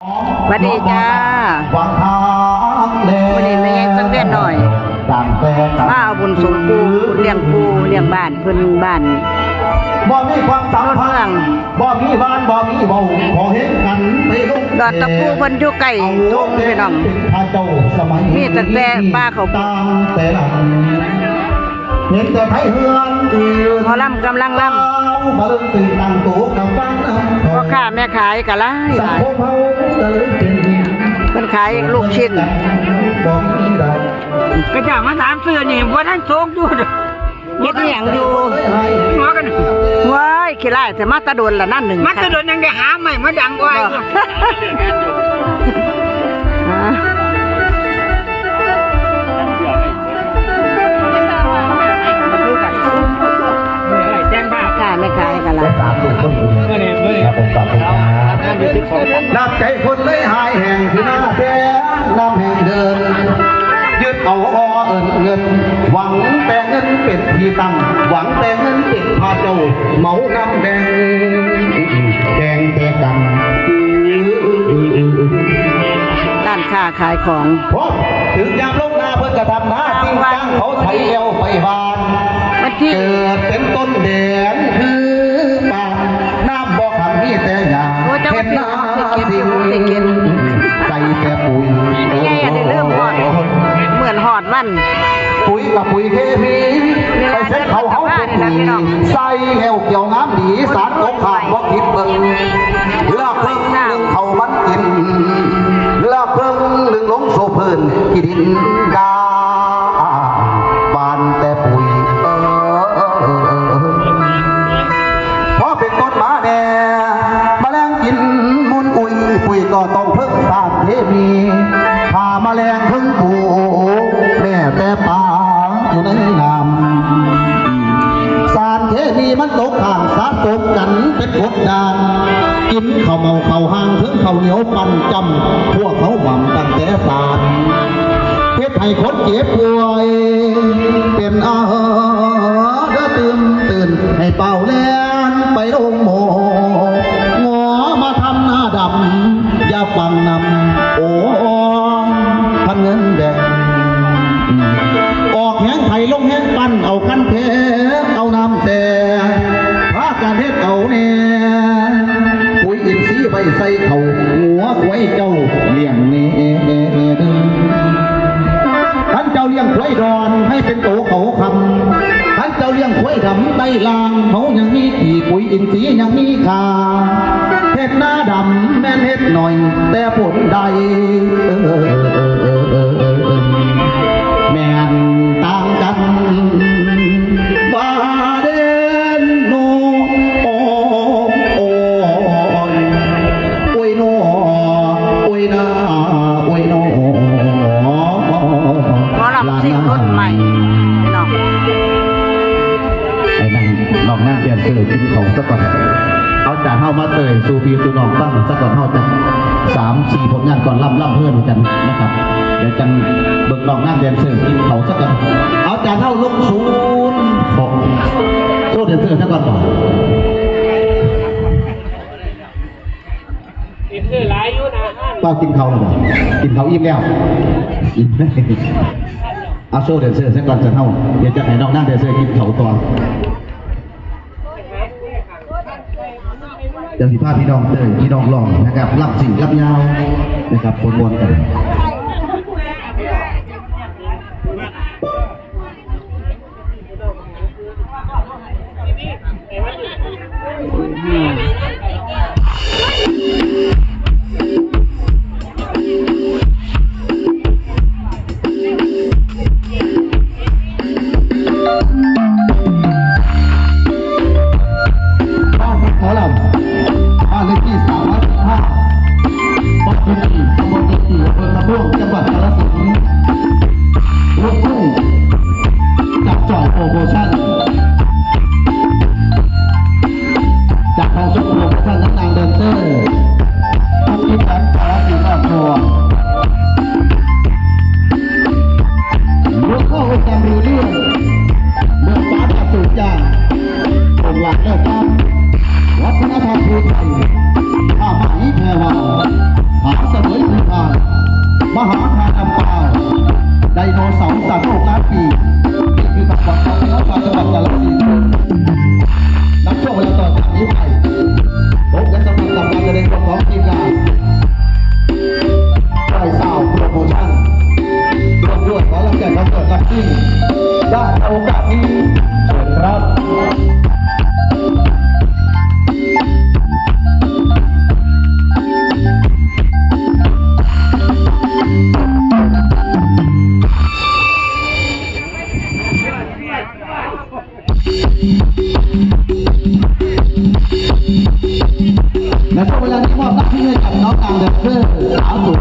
สวัสดีจ้าวังทางเลวันนี้ไม่ยังสังเวียนหน่อยต่างแต่กันมาเอาบุญสมปูบุญเลี้ยงปูเลี้ยงบ้านเพิ่นบ้านบ่มีความสัมรถพัเมืองนธ์บ่มีบ้านบ่มีเบาพอเห็นกันไปลงดอนตะปูเพิ่นอยู่ใกล้ทงพี่น้องพระเจ้าสมัยมีตั้งแต่ป้าเขาตามแต่หลังเห็นแต่ไทยเฮือนหมอลำกำลังลมาเริ่มตื่นตั้งโตกับฟังน้ำำพ่อ ค้าแม่ขายก็หลายหสังลายคมเฮาก็เลยเป็นเพิ่นขายลูกชิ้นบ่มีได้กระจ่างมาถามซื้อนี่ว่าท่านโชคอยู่เด้อเฮ็ดอีหยังอยู่หัวกันว้ายขี้ร้ายแต่มาตะโดนละนั่นหนึ่งมันจะโดนยังได้หาใหม่มาดังไว้อ เป็ดที่ตั้งหวังแต่เงินติดพาเจ้าเมาน้ำแดงแดงแต่กันด้านค้าขายของพบถึงยามลงนาเพื่อกระทำหน้าจริงจังเขาไถเอวไปบานเกิดเป็นต้นเดง เขาเป็นปุ๋ยใส่แหวเกี่ยวน้ำดีสารตกขาดว่าคิดเบิ่งเลือกเพิ่งหนึ่งเขามันกินเลือกเพิ่งหนึ่งลงโซเพลินกิดินดา เขาห่างถึงเขาเหนียวปั่นจำพวกเขาหวังตั้งแต่สารเพชรให้คนเจ็บป่วย เป็นอาหารเด้อตื่นตื่นให้เป่าแลน ไรดอนให้เป็นโตเขาคำท่านเจ้าเลี้ยงควายดำใต้ลางเขายังมีขี่ปุ๋ยอินทรีย์ยังมีคาเห็ดหน้าดำแม่นเห็ดหน่อย แต่ผลใดเออ เอ่ยกินของสักก่อนเอาจากเฮามาเตยสู่พีสู่น้องตั้งสักก่อนเฮาจะสามสี่ผลงานก่อนล่ำล่ำเพื่อนกันนะครับเดี๋ยวจังเบิกลองหน้าเปลี่ยนเสือกินเขาสักก่อนเอาจากเฮาลงศูนย์หกโซ่เดือนเสื้อสักก่อนก่อนติดซื้อหลายยุนะก็กินเขาแล้วบ่กินเขาอิ่มแล้วอิ่มแล้วเอาโซ่เดือนเสื้อสักก่อนจะเฮาเดี๋ยวจะให้น้องหน้าเดือนเสื้อกินเขาตัว เดี๋ยวสิพาพี่น้องเตยพี่น้องลองนะครับรับสิ่งรับยาวนะครับบนบนกัน عندك فارس